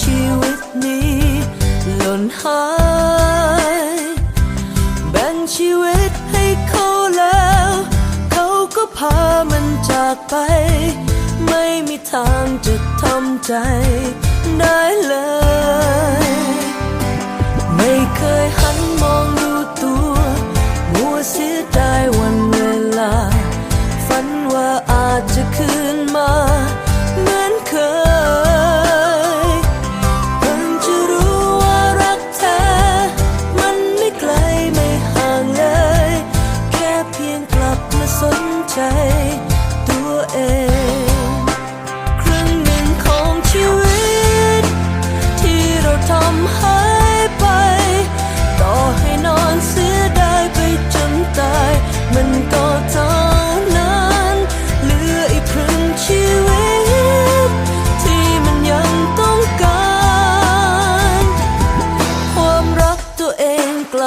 ชีวิตนี้หล่นหาย แบ่งชีวิตให้เขาแล้ว เขาก็พามันจากไป ไม่มีทางจะทำใจได้เลย ไม่เคย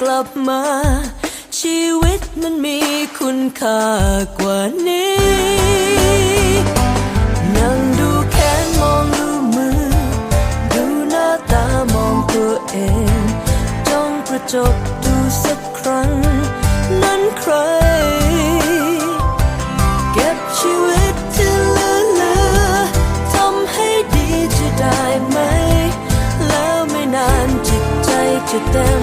กลับมา ชีวิตมันมีคุณค่ากว่านี้ นั่งดูแขนมองดูมือ ดูหน้าตามองตัวเองจ้องกระจกดูสักครั้ง นั้นใคร เก็บชีวิตที่เหลือเหลือทำให้ดีจะได้ไหม แล้วไม่นานจิตใจจะเต็ม